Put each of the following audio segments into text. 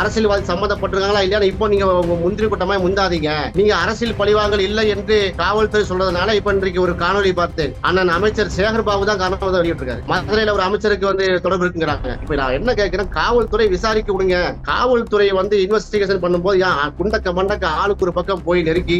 அரசியல்வாதி சம்மந்தப்பட்டிருக்காங்களா இல்லையா இப்போ நீங்க முந்திரி கூட்டமா முந்தாதீங்க. நீங்க அரசியல் பழிவாங்கல் இல்லை என்று காவல்துறை சொல்றதுனால இப்ப இன்றைக்கு ஒரு காணொலி பார்த்தேன் அண்ணன் அமைச்சர் சேகர் பாபு தான் காரணம் வெளியிட்டு இருக்காரு மதுரையில ஒரு அமைச்சருக்கு வந்து தொடர்பு இருக்குங்கிறாங்க. இப்ப நான் என்ன கேட்கிறேன்? காவல்துறை விசாரிக்க விடுங்க. காவல்துறை வந்து இன்வெஸ்டிகேஷன் பண்ணும்போது குண்டக்க மண்டக்க ஆளுக்கு ஒரு பக்கம் போய் நெருக்கி.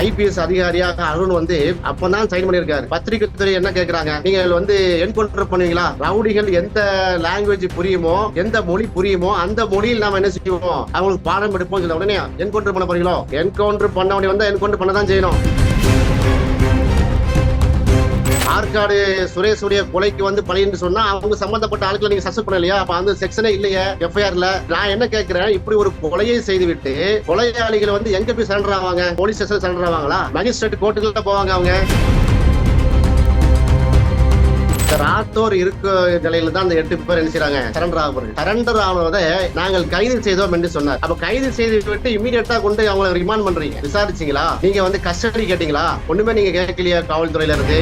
ஐபிஎஸ் அதிகாரியாக அருண் வந்து அப்பதான் சைன் பண்ணியிருக்காரு. பத்திரிகை துறை என்ன கேக்குறாங்க? நீங்க வந்து என்கவுண்டர் பண்ணுவீங்களா? ரவுடிகள் எந்த லாங்குவேஜ் புரியுமோ எந்த மொழி புரியுமோ அந்த மொழியில் நாம என்ன செய்வோம்? அவங்களுக்கு பாடம் எடுப்போம் சொல்ல உடனே என்கவுண்டர் பண்ண போறீங்களோ? என்கவுண்டர் பண்ண உடனே வந்தா என்கவுண்டர் பண்ணதான் செய்யணும். ஆற்காடு சுரேஷுடைய கொலைக்கு வந்து பழின்னு சொன்னா அவங்க சம்பந்தப்பட்ட ஆட்களை நீங்க சஸ்பெண்ட் பண்ணலையா? அப்ப அந்த செக்ஷனே இல்லையே எஃப்ஐஆர்ல நான் என்ன கேட்கிறேன் இப்படி ஒரு கொலையை செய்துவிட்டு கொலையாளிகள் வந்து எங்க போய் சரண்டர் ஆவாங்க? போலீஸ் ஸ்டேஷன் சரண்டர் ஆவாங்களா? மேஜிஸ்ட்ரேட் கோர்ட்டுக்கு போவாங்க அவங்க. ராத்தோர் இருக்க நிலையில தான் அந்த எட்டு பேர் என்ன செய்றாங்க? சரண்டர் ஆக சரண்டர் ஆனதை நாங்கள் கைது செய்தோம் என்று சொன்னார். அப்ப கைது செய்து விட்டு இமீடியட்டா கொண்டு அவங்களை ரிமாண்ட் பண்றீங்க. விசாரிச்சீங்களா? நீங்க வந்து கஸ்டடி கேட்டீங்களா? ஒண்ணுமே நீங்க கேட்கலையா காவல்துறையில இருந்து.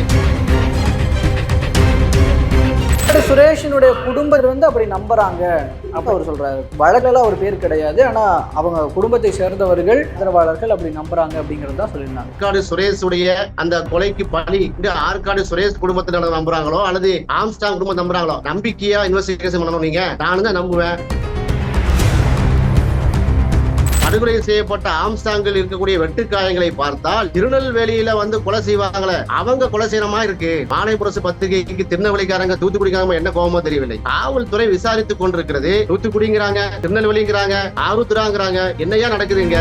சுரேஷனுடைய குடும்பத்தை வந்து அப்படி நம்புறாங்க அப்ப அவர் சொல்றாரு. வழக்கில் அவர் பேர் கிடையாது. ஆனா அவங்க குடும்பத்தை சேர்ந்தவர்கள் ஆதரவாளர்கள் அப்படி நம்புறாங்க அப்படிங்கிறது தான் சொல்லியிருந்தாங்க. ஆற்காடு சுரேஷுடைய அந்த கொலைக்கு பழி இந்த ஆற்காடு சுரேஷ் குடும்பத்தினர் நம்புறாங்களோ அல்லது ஆம்ஸ்டாங் குடும்பம் நம்புறாங்களோ? நம்பிக்கையா இன்வெஸ்டிகேஷன் பண்ணணும் நீங்க. நானும் தான் நம்புவேன். படுகொலை செய்யப்பட்ட ஆம்சாங்கில் இருக்கக்கூடிய வெட்டுக்காயங்களை பார்த்தால் திருநெல்வேலியில வந்து கொலை செய்வாங்களே. அவங்க கொலை செய்யறமா இருக்கு. மாலை புரசு பத்திரிகைக்கு திருநெல்வேலிக்காரங்க தூத்துக்குடிக்காரங்க என்ன கோபமோ தெரியவில்லை. காவல்துறை விசாரித்துக் கொண்டிருக்கிறது. தூத்துக்குடிங்கிறாங்க திருநெல்வேலிங்கிறாங்க ஆருத்ராங்கிறாங்க. என்னையா நடக்குதுங்க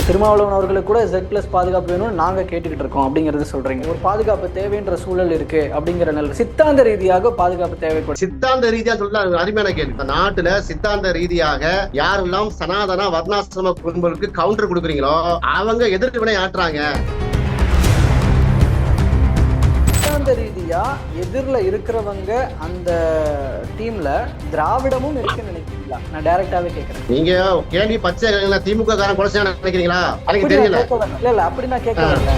இப்போ திருமாவளவன் அவர்களுக்கு கூட ஜெட் ப்ளஸ் பாதுகாப்பு வேணும்னு நாங்கள் கேட்டுக்கிட்டு இருக்கோம். அப்படிங்கறது சொல்றீங்க. ஒரு பாதுகாப்பு தேவைன்ற சூழல் இருக்கு அப்படிங்கிற நல்ல சித்தாந்த ரீதியாக பாதுகாப்பு தேவைப்படும். சித்தாந்த ரீதியாக சொல்ல அருமையான கேள்வி. இப்போ நாட்டில் சித்தாந்த ரீதியாக யாரெல்லாம் சனாதன வர்ணாசிரம குடும்பங்களுக்கு கவுண்டர் கொடுக்குறீங்களோ அவங்க எதிர்வினை ஆற்றுறாங்க சித்தாந்த ரீதியா எதிரில் இருக்கிறவங்க அந்த டீம்ல திராவிடமும் இருக்குன்னு நினைக்கிறீங்களா? நான் டைரக்டாவே கேட்கறேன் நீங்க கேள்வி பச்சை? திமுக காரன் கொலை நினைக்கிறீங்களா? தெரியல. இல்ல. இல்ல அப்படி நான் கேட்க வரல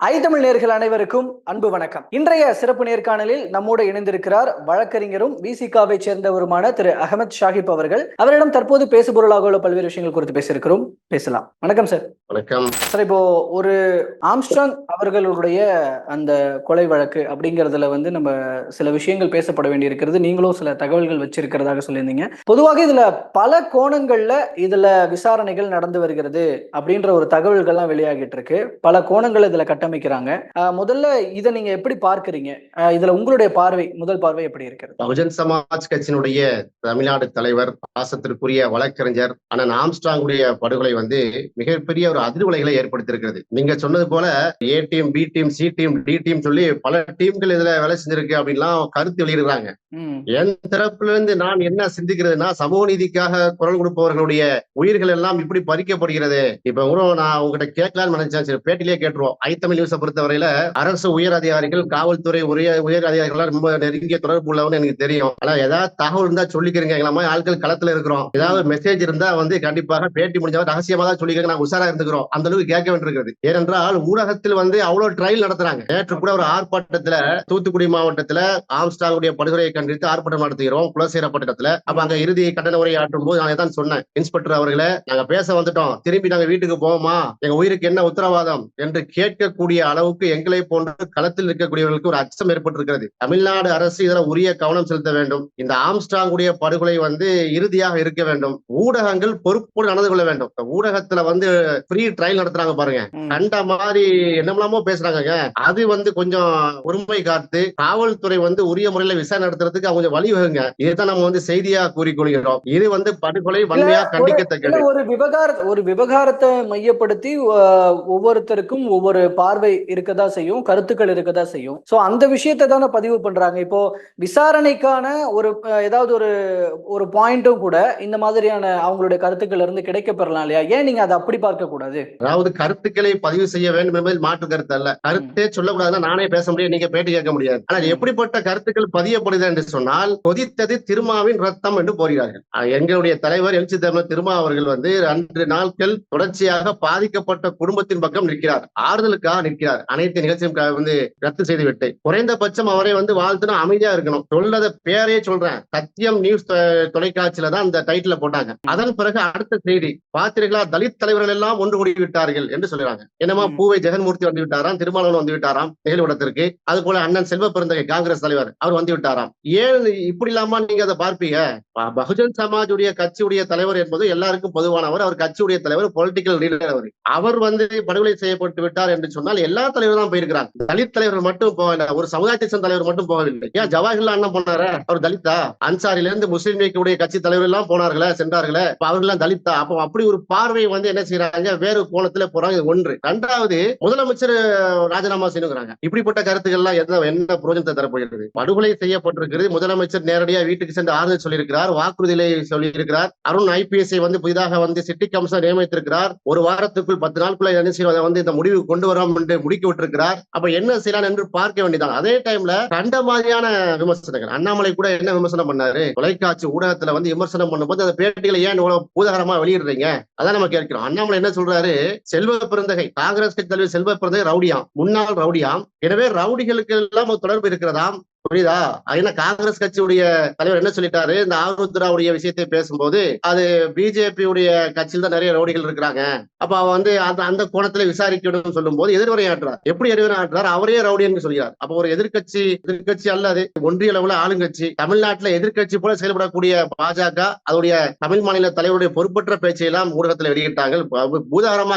ஐ தமிழ் நேர்கள் அனைவருக்கும் அன்பு வணக்கம். இன்றைய சிறப்பு நேர்காணலில் நம்மோடு இணைந்திருக்கிறார் வழக்கறிஞரும் விசிகாவை சேர்ந்தவருமான திரு அகமது ஷாஹிப் அவர்கள். அவரிடம் தற்போது பேசுபொருளாக உள்ள பல்வேறு விஷயங்கள் குறித்து பேசியிருக்கிறோம். பேசலாம். வணக்கம் சார். வணக்கம். சார் இப்போ ஒரு ஆம்ஸ்ட்ராங் அவர்களுடைய அந்த கொலை வழக்கு அப்படிங்கறதுல வந்து நம்ம சில விஷயங்கள் பேசப்பட வேண்டியிருக்கிறது. நீங்களும் சில தகவல்கள் வச்சிருக்கிறதாக சொல்லியிருந்தீங்க. பொதுவாக இதுல பல கோணங்கள்ல இதுல விசாரணைகள் நடந்து வருகிறது அப்படின்ற ஒரு தகவல்கள்லாம் வெளியாகிட்டு இருக்கு. பல கோணங்கள் இதுல கட்டமைக்கிறாங்க முதல்ல இதை நீங்க எப்படி பார்க்கறீங்க? இதுல உங்களுடைய பார்வை முதல் பார்வை எப்படி இருக்கிறது? பகுஜன் சமாஜ் கட்சியினுடைய தமிழ்நாடு தலைவர் பாசத்திற்குரிய வழக்கறிஞர் அண்ணன் ஆம்ஸ்டாங்குடைய படுகொலை வந்து மிகப்பெரிய ஒரு அதிர்வலைகளை ஏற்படுத்தியிருக்கிறது. நீங்க சொன்னது போல A team B team C team D team சொல்லி பல டீம்கள் இதுல வேலை செஞ்சிருக்கு அப்படின்லாம் கருத்து வெளியிடுறாங்க. என் தரப்புல இருந்து நான் என்ன சிந்திக்கிறதுனா சமூக நீதிக்காக குரல் கொடுப்பவர்களுடைய உயிர்கள் எல்லாம் இப்படி பறிக்கப்படுகிறது. இப்ப கூட நான் உங்ககிட்ட கேட்கலாம்னு நினைச்சேன். சரி பேட்டிலேயே கேட்டுருவோம். ஐத்தமிழ் நியூஸை பொறுத்தவரையில அரசு உயர் அதிகாரிகள் காவல்துறை உரிய உயர் அதிகாரிகள் ரொம்ப நெருங்கிய தொடர்பு உள்ளவன்னு எனக்கு தெரியும். ஆனா ஏதாவது தகவல் இருந்தா சொல்லிக்கிறீங்க. எங்களை மாதிரி ஆட்கள் களத்துல இருக்கிறோம். ஏதாவது மெசேஜ் இருந்தா வந்து கண்டிப்பாக பேட்டி முடிஞ்சா ரகசியமா தான் சொல்லிக்கிறேன். நாங்க உஷாரா இருந்துக்கிறோம். அந்த அளவுக்கு கேட்க வேண்டியிருக்கிறது. ஏனென்றால் ஊடகத்தில் வந்து அவ்வளவு ட்ரையல் நடத்துறாங்க. நேற்று கூட ஒரு ஆர்ப்பாட்டத்துல தூத்துக்குடி மாவட்டத்துல ஆம்ஸ்டாங்குடைய படுகொலையை கண்டித்து ஆர்ப்பாட்டம் நடத்துகிறோம். குலசேரப்பட்டத்துல அப்ப அங்க இறுதி கண்டன உரை ஆற்றும் போது நான் தான் சொன்னேன். இன்ஸ்பெக்டர் அவர்களை நாங்க பேச வந்துட்டோம். திரும்பி நாங்க வீட்டுக்கு போவோமா? எங்க உயிருக்கு என்ன உத்தரவாதம்? என்று கேட்கக்கூடிய அளவுக்கு எங்களை போன்ற களத்தில் இருக்கக்கூடியவர்களுக்கு ஒரு அச்சம் ஏற்பட்டிருக்கிறது. தமிழ்நாடு அரசு இதுல உரிய கவனம் செலுத்த வேண்டும். இந்த ஆம்ஸ்டாங்குடைய படுகொலை வந்து இறுதியாக இருக்க வேண்டும். ஊடகங்கள் பொறுப்போடு நடந்து கொள்ள வேண்டும். ஊடகத்துல வந்து ஃப்ரீ ட்ரையல் நடத்துறாங்க பாருங்க. கண்ட மாதிரி என்னமெல்லாமோ பேசுறாங்க அது வந்து கொஞ்சம் பொறுமை காத்து காவல்துறை வந்து உரிய முறையில விசாரணை நடத்துறதுக்கு அவங்க வழி வகுங்க இதுதான் நம்ம வந்து செய்தியா கூறிக்கொள்கிறோம். இது வந்து படுகொலை வன்மையா கண்டிக்கத்தக்கது. ஒரு விவகார ஒரு விவகாரத்தை மையப்படுத்தி ஒவ்வொருத்தருக்கும் ஒவ்வொரு பார்வை பார்வை இருக்கதா செய்யும் கருத்துக்கள் இருக்கதா செய்யும். சோ அந்த விஷயத்தை தானே பதிவு பண்றாங்க. இப்போ விசாரணைக்கான ஒரு ஏதாவது ஒரு ஒரு பாயிண்ட்டும் கூட இந்த மாதிரியான அவங்களுடைய கருத்துக்கள் இருந்து கிடைக்க பெறலாம் இல்லையா? ஏன் நீங்க அதை அப்படி பார்க்க கூடாது? அதாவது கருத்துக்களை பதிவு செய்ய வேண்டும் என்பதில் மாற்று கருத்து அல்ல. கருத்தே சொல்லக்கூடாதுன்னா நானே பேச முடியும் நீங்க பேட்டி கேட்க முடியாது. ஆனால் எப்படிப்பட்ட கருத்துக்கள் பதியப்படுது என்று சொன்னால் கொதித்தது திருமாவின் ரத்தம் என்று போகிறார்கள். எங்களுடைய தலைவர் எழுச்சி தமிழர் திருமா அவர்கள் வந்து அன்று நாட்கள் தொடர்ச்சியாக பாதிக்கப்பட்ட குடும்பத்தின் பக்கம் நிற்கிறார். ஆறுதலுக்காக நிற்கிறார் அனைத்து நிகழ்ச்சியும் வந்து ரத்து செய்துவிட்டு குறைந்தபட்சம் அவரை வந்து வாழ்த்துனா அமைதியா இருக்கணும். சொல்லத பேரே சொல்றேன். சத்தியம் நியூஸ் தொலைக்காட்சியில தான் அந்த டைட்டில போட்டாங்க. அதன் பிறகு அடுத்த செய்தி பார்த்தீர்களா தலித் தலைவர்கள் எல்லாம் ஒன்று கூடி விட்டார்கள் என்று சொல்றாங்க என்னமா. பூவை ஜெகன்மூர்த்தி வந்து விட்டாராம் திருமாவளவன் வந்து விட்டாராம் நிகழ்விடத்திற்கு அது போல அண்ணன் செல்வ பெருந்தகை காங்கிரஸ் தலைவர் அவர் வந்து விட்டாராம். ஏன் இப்படி இல்லாம நீங்க அதை பார்ப்பீங்க? பகுஜன் சமாஜுடைய கட்சியுடைய தலைவர் என்பது எல்லாருக்கும் பொதுவானவர். அவர் கட்சியுடைய தலைவர் பொலிட்டிக்கல் லீடர் அவர். அவர் வந்து படுகொலை செய்யப்பட்டு விட்டார் என்று சொன்னால் எல்லா தலைவரும் தான் போயிருக்கிறாங்க. தலித் தலைவர் மட்டும் போகல ஒரு சமுதாயத்தை சேர்ந்த தலைவர் மட்டும் போகவில்லை. ஏன் ஜவஹர்லால் அண்ணன் போனாரா? அவர் தலித்தா? அன்சாரில இருந்து முஸ்லீம் லீக்குடைய கட்சி தலைவர் எல்லாம் போனார்களே? சென்றார்களே? அப்ப அவர்கள்லாம் தலித்தா? அப்போ அப்படி ஒரு பார்வை வந்து என்ன செய்யறாங்க வேறு கோணத்துல போறாங்க. ஒன்று. இரண்டாவது முதலமைச்சர் ராஜினாமா செய்யணுங்கிறாங்க. இப்படிப்பட்ட கருத்துக்கள் எல்லாம் என்ன என்ன புரோஜனத்தை தரப்போகிறது? படுகொலை செய்யப்பட்டிருக்கிறது. முதலமைச்சர் நேரடியா வீட்டுக்கு சென்று ஆறுதல் சொல்லியிருக்கிறார். வாக்குறுதியிலே சொல்லியிருக்கிறார். அருண் ஐபிஎஸ் வந்து புதிதாக வந்து சிட்டி கமிஷனர் நியமித்திருக்கிறார். ஒரு வாரத்துக்குள் பத்து நாட்குள்ள என்ன செய்வதை வந்து இந்த முடிவு கொண்டு வரோம் என்று முடிக்க விட்டிருக்கிறார். அப்ப என்ன செய்யலாம் என்று பார்க்க வேண்டியதான் அதே டைம்ல கண்ட மாதிரியான விமர்சனங்கள். அண்ணாமலை கூட என்ன விமர்சனம் பண்ணாரு? தொலைக்காட்சி ஊடகத்துல வந்து விமர்சனம் பண்ணும்போது அந்த பேட்டிகளை ஏன் இவ்வளவு பூதகரமா வெளியிடுறீங்க? அதான் நம்ம கேட்கிறோம். அண்ணாமலை என்ன சொல்றாரு? செல்வ பிறந்தகை காங்கிரஸ் கட்சி தலைவர் செல்வ பிறந்தகை ரவுடியாம். முன்னாள் ரவுடியாம். எனவே ரவுடிகளுக்கு எல்லாம் தொடர்பு இருக்கிறதாம். புரியுதா? ஏன்னா காங்கிரஸ் கட்சியுடைய தலைவர் என்ன சொல்லிட்டாரு? இந்த ஆருத்ராவுடைய விஷயத்தை பேசும்போது அது பிஜேபி உடைய கட்சியில் தான் நிறைய ரவுடிகள் இருக்கிறாங்க. அப்ப அவன் வந்து அந்த அந்த கோணத்துல விசாரிக்கணும்னு சொல்லும் போது எதிர்வரையாற்றுறார் எப்படி எதிர்வரையாற்றுறார் அவரே ரவுடி என்று சொல்கிறார் அப்ப ஒரு எதிர்க்கட்சி எதிர்க்கட்சி அல்ல அது. ஒன்றிய அளவுல ஆளுங்கட்சி. தமிழ்நாட்டுல எதிர்கட்சி போல செயல்படக்கூடிய பாஜக அதோடைய தமிழ் மாநில தலைவருடைய பொறுப்பற்ற பேச்சை எல்லாம் ஊடகத்துல வெளியிட்டார்கள். ப- பூதாகரமா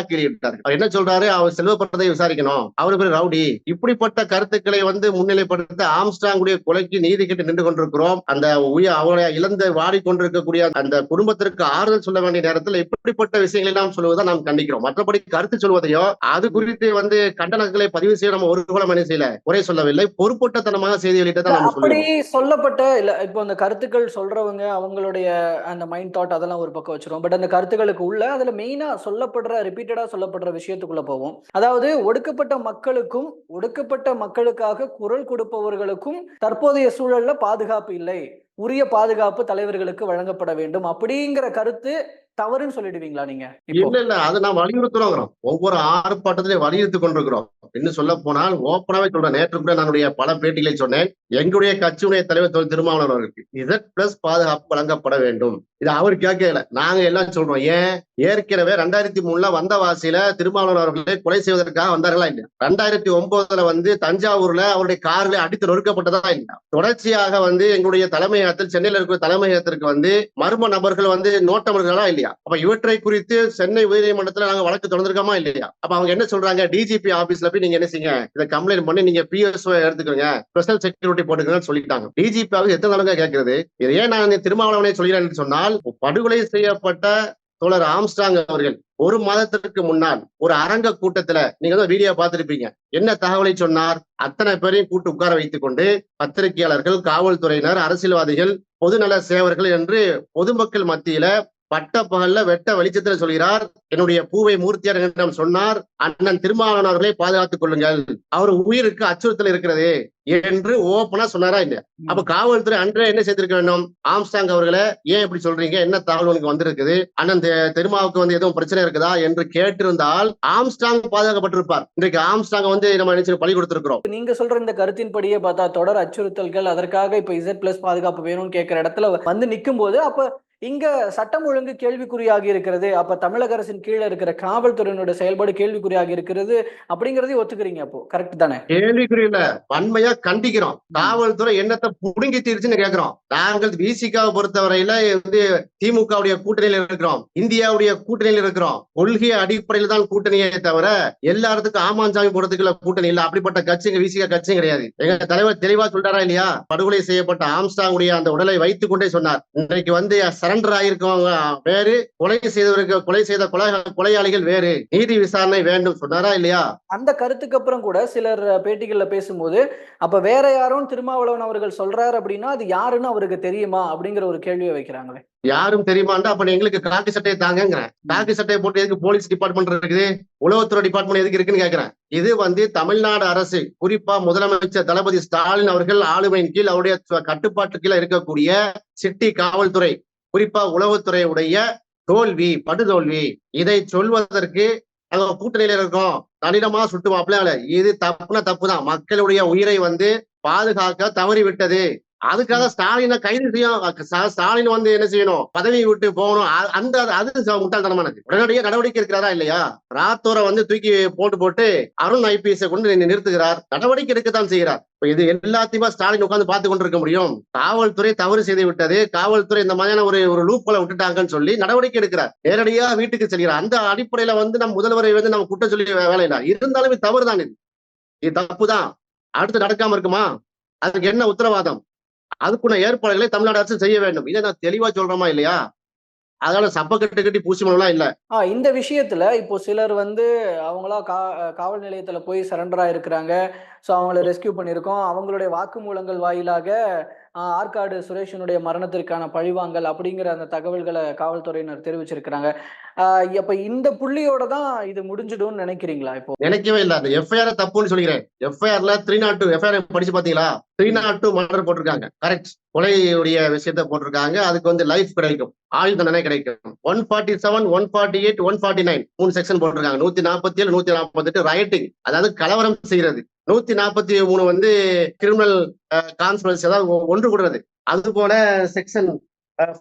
அவர் என்ன சொல்றாரு? அவர் செல்வப்பட்டதை விசாரிக்கணும். அவருக்கு பேர் ரவுடி. இப்படிப்பட்ட கருத்துக்களை வந்து முன்னிலைப்படுத்த ஆம்ஸ்டாங்குடைய கொலைக்கு நீதி கேட்டு நின்று கொண்டிருக்கிறோம். அந்த உயிர் அவருடைய இழந்த வாடிக்கொண்டிருக்கக்கூடிய அந்த குடும்பத்திற்கு ஆறுதல் சொல்ல வேண்டிய நேரத்தில் இப்படிப்பட்ட விஷயங்களை நாம் சொல்வதை நாம் கண்டிக்கிறோம். மற்றபடி கருத்து சொல்வதையோ அது குறித்து வந்து கண்டனங்களை பதிவு செய்ய நம்ம ஒரு குலம் என்ன செய்யல? குறை சொல்லவில்லை. பொறுப்பட்டத்தனமாக செய்தி வெளியிட்டதை நம்ம அப்படி சொல்லப்பட்ட இல்ல இப்போ அந்த கருத்துக்கள் சொல்றவங்க அவங்களுடைய அந்த மைண்ட் தாட் அதெல்லாம் ஒரு பக்கம் வச்சிருவோம். பட் அந்த கருத்துக்களுக்கு உள்ள அதுல மெயினா சொல்லப்படுற ரிப்பீட்டடா சொல்லப்படுற விஷயத்துக்குள்ள போவோம். அதாவது ஒடுக்கப்பட்ட மக்களுக்கும் ஒடுக்கப்பட்ட மக்களுக்காக குரல் கொடுப்பவர்களுக்கும் தற்போதைய சூழல்ல பாதுகாப்பு இல்லை. உரிய பாதுகாப்பு தலைவர்களுக்கு வழங்கப்பட வேண்டும். அப்படிங்கிற கருத்து தவறுன்னு சொல்லிடுவீங்களா நீங்க? இல்ல இல்ல. அதை நான் வலியுறுத்துறோம் ஒவ்வொரு ஆர்ப்பாட்டத்திலையும் வலியுறுத்தி கொண்டிருக்கிறோம். இன்னும் சொல்ல போனால் ஓப்பனாவே சொல்றேன். நேற்று கூட என்னுடைய பல பேட்டிகளை சொன்னேன். எங்களுடைய கட்சியுடைய தலைவர் தொழில் திருமாவளவன் அவருக்கு இசட் பிளஸ் பாதுகாப்பு வழங்கப்பட வேண்டும். இது அவர் கேட்கல. நாங்க எல்லாம் சொல்றோம். ஏன்? ஏற்கனவே ரெண்டாயிரத்தி மூணுல வந்தவாசியில திருமாவளவன் அவர்களை கொலை செய்வதற்காக வந்தார்களா இல்லையா? ரெண்டாயிரத்தி ஒன்பதுல வந்து தஞ்சாவூர்ல அவருடைய கார்ல அடித்து நொறுக்கப்பட்டதா இல்லையா? தொடர்ச்சியாக வந்து எங்களுடைய தலைமையகத்தில் சென்னையில இருக்கிற தலைமையகத்திற்கு வந்து மர்ம நபர்கள் வந்து நோட்டமிடுகளா இல்லையா? அப்ப இவற்றை குறித்து சென்னை உயர்நீதிமன்றத்துல நாங்க வழக்கு தொடர்ந்துருக்கோமா இல்லையா? அப்ப அவங்க என்ன சொல்றாங்க? டிஜிபி ஆபீஸ்ல போய் நீங்க என்ன செய்யுங்க? இதை கம்ப்ளைண்ட் பண்ணி நீங்க பிஎஸ்ஓ எடுத்துக்கோங்க. ஸ்பெஷல் செக்யூரிட்டி போட்டுக்கங்கன்னு சொல்லிட்டாங்க. டிஜிபி ஆபீஸ் எத்தனை நாளுங்க கேட்கறது இது ஏன் நான் திருமாவளவனை சொல்கிறேன் என்று சொன்னால் படுகொலை செய்யப்பட்ட தோழர் ஆம்ஸ்டாங் அவர்கள் ஒரு மாதத்திற்கு முன்னால் ஒரு அரங்க கூட்டத்துல நீங்க தான் வீடியோ பார்த்திருப்பீங்க. என்ன தகவலை சொன்னார்? அத்தனை பேரையும் கூட்டு உட்கார வைத்துக் கொண்டு பத்திரிகையாளர்கள் காவல்துறையினர் அரசியல்வாதிகள் பொதுநல சேவர்கள் என்று பொதுமக்கள் மத்தியில பட்ட பகல்ல வெட்ட வெளிச்சத்துல சொல்கிறார் என்னுடைய பூவை மூர்த்தியார் என்னிடம் சொன்னார் அண்ணன் திருமாவளவன் அவர்களை பாதுகாத்துக் கொள்ளுங்கள். அவர் உயிருக்கு அச்சுறுத்தல் இருக்கிறது என்று ஓப்பனா சொன்னாரா இல்லையா? அப்ப காவல்துறை அன்றே என்ன செய்திருக்க வேண்டும்? ஆம்ஸ்டாங் அவர்களை ஏன் இப்படி சொல்றீங்க? என்ன தகவல் உனக்கு வந்திருக்குது? அண்ணன் திருமாவுக்கு வந்து எதுவும் பிரச்சனை இருக்குதா? என்று கேட்டிருந்தால் ஆம்ஸ்டாங் பாதுகாக்கப்பட்டிருப்பார். இன்றைக்கு ஆம்ஸ்டாங் வந்து நம்ம நினைச்சு பழி கொடுத்திருக்கிறோம். நீங்க சொல்ற இந்த கருத்தின்படியே பார்த்தா தொடர் அச்சுறுத்தல்கள் அதற்காக இப்ப இசட் பிளஸ் பாதுகாப்பு வேணும்னு கேட்கிற இடத்துல வந்து நிற்கும் போது அப்ப இங்க சட்டம் ஒழுங்கு கேள்விக்குறியாகி இருக்கிறது. அப்ப தமிழக அரசின் கீழே இருக்கிற காவல்துறையினோட செயல்பாடு கேள்விக்குறியாகி இருக்கிறது அப்படிங்கறதையும் ஒத்துக்கிறீங்க அப்போ. கரெக்ட் தானே? கேள்விக்குறி இல்ல. வன்மையா கண்டிக்கிறோம். காவல்துறை என்னத்தை புடுங்கி தீர்ச்சுன்னு கேக்குறோம். நாங்கள் விசிகாவை பொறுத்தவரையில வந்து திமுகவுடைய கூட்டணியில் இருக்கிறோம். இந்தியாவுடைய கூட்டணியில் இருக்கிறோம். கொள்கை அடிப்படையில் தான் கூட்டணியே தவிர எல்லாத்துக்கும் ஆமாஞ்சாமி போறதுக்குள்ள கூட்டணி இல்ல. அப்படிப்பட்ட கட்சிங்க விசிகா கட்சியும் கிடையாது. எங்க தலைவர் தெளிவா சொல்றாரா இல்லையா? படுகொலை செய்யப்பட்ட ஆம்ஸ்டாங்குடைய அந்த உடலை வைத்துக் கொண்டே சொன்னார். இன்றைக்கு வந்து சரண்டர் ஆயிருக்கவங்க வேறு கொலை செய்தவருக்கு கொலை செய்த கொலை கொலையாளிகள் வேறு. நீதி விசாரணை வேண்டும் சொன்னாரா இல்லையா? அந்த கருத்துக்கு அப்புறம் கூட சிலர் பேட்டிகள்ல பேசும்போது அப்ப வேற யாரும் திருமாவளவன் அவர்கள் சொல்றாரு அப்படின்னா அது யாருன்னு அவருக்கு தெரியுமா? அப்படிங்கிற ஒரு கேள்வியை வைக்கிறாங்களே. யாரும் தெரியுமாண்டா அப்ப எங்களுக்கு காக்கி சட்டையை தாங்கங்கிறேன். காக்கி சட்டையை போட்டு எதுக்கு போலீஸ் டிபார்ட்மெண்ட் இருக்குது? உளவுத்துறை டிபார்ட்மெண்ட் எதுக்கு இருக்குன்னு கேக்குறேன். இது வந்து தமிழ்நாடு அரசு குறிப்பா முதலமைச்சர் தளபதி ஸ்டாலின் அவர்கள் ஆளுமையின் கீழ் அவருடைய கட்டுப்பாட்டு கீழ இருக்கக்கூடிய சிட்டி காவல்துறை. குறிப்பா உளவுத்துறை உடைய தோல்வி படுதோல்வி இதை சொல்வதற்கு நாங்க கூட்டணியில இருக்கோம். தனிடமா சுட்டுவாப்ல இது தப்புனா தப்புதான். மக்களுடைய உயிரை வந்து பாதுகாக்க தவறி விட்டது அதுக்காக ஸ்டாலினை கைது செய்யும் ஸ்டா- ஸ்டாலின் வந்து என்ன செய்யணும்? பதவி விட்டு போகணும். அந்த அது முட்டாள்தனமானது உடனடியாக நடவடிக்கை இருக்கிறாரா இல்லையா? ராத்தோரை வந்து தூக்கி போட்டு போட்டு அருண் ஐபிஎஸ் கொண்டு நிறுத்துகிறார். நடவடிக்கை எடுக்கத்தான் செய்கிறார். இப்ப இது எல்லாத்தையுமா ஸ்டாலின் உட்கார்ந்து பார்த்து கொண்டிருக்க முடியும்? காவல்துறை தவறு செய்து விட்டது. காவல்துறை இந்த மாதிரியான ஒரு ஒரு லூப்பலை விட்டுட்டாங்கன்னு சொல்லி நடவடிக்கை எடுக்கிறார். நேரடியா வீட்டுக்கு செல்கிறார். அந்த அடிப்படையில வந்து நம்ம முதல்வரை வந்து நம்ம குற்றம் சொல்லி வே- வேலை இல்லை இருந்தாலும் இது தவறுதான் இது? இது தப்புதான். அடுத்து நடக்காம இருக்குமா? அதுக்கு என்ன உத்தரவாதம்? அதுக்குள்ள ஏற்பாடுகளை தமிழ்நாடு அரசு செய்ய வேண்டும். இதை நான் தெளிவா சொல்றோமா இல்லையா? அதனால சப்ப கட்டு கட்டி பூசி மனம்லாம் இல்ல. இந்த விஷயத்துல இப்போ சிலர் வந்து அவங்களா கா காவல் நிலையத்துல போய் சரண்டரா இருக்கிறாங்க ஸோ அவங்கள ரெஸ்கியூ பண்ணியிருக்கோம். அவங்களுடைய வாக்குமூலங்கள் வாயிலாக ஆற்காடு சுரேஷனுடைய மரணத்திற்கான பழிவாங்கல் அப்படிங்கிற அந்த தகவல்களை காவல்துறையினர் தெரிவிச்சிருக்கிறாங்க. ஆ, அப்ப இந்த புள்ளியோட தான் இது முடிஞ்சிடும்னு நினைக்கிறீங்களா இப்போ? நினைக்கவே இல்லை. அந்த எஃப்ஐஆர் தப்புன்னு சொல்லிக்கிறேன். எஃப்ஐஆர்ல த்ரீ நாட் டூ எஃப்ஐஆர் படிச்சு பாத்தீங்களா? த்ரீ நாட் டூ மர்டர் போட்டிருக்காங்க. கரெக்ட் கொலையுடைய விஷயத்த போட்டிருக்காங்க. அதுக்கு வந்து லைஃப் கிடைக்கும். ஆயுள் தண்டனை கிடைக்கும். One forty seven one forty eight one forty nine மூணு செக்ஷன் போட்டிருக்காங்க. நூத்தி நாற்பத்தி ஏழு நூத்தி நாற்பத்தெட்டு ரயட்டிங் அதாவது கலவரம் செய்யறது. நூத்தி நாற்பத்தி மூணு வந்து கிரிமினல் கான்ஸ்பிரன்ஸ் ஏதாவது ஒன்று கூடுறது. அது போல செக்ஷன்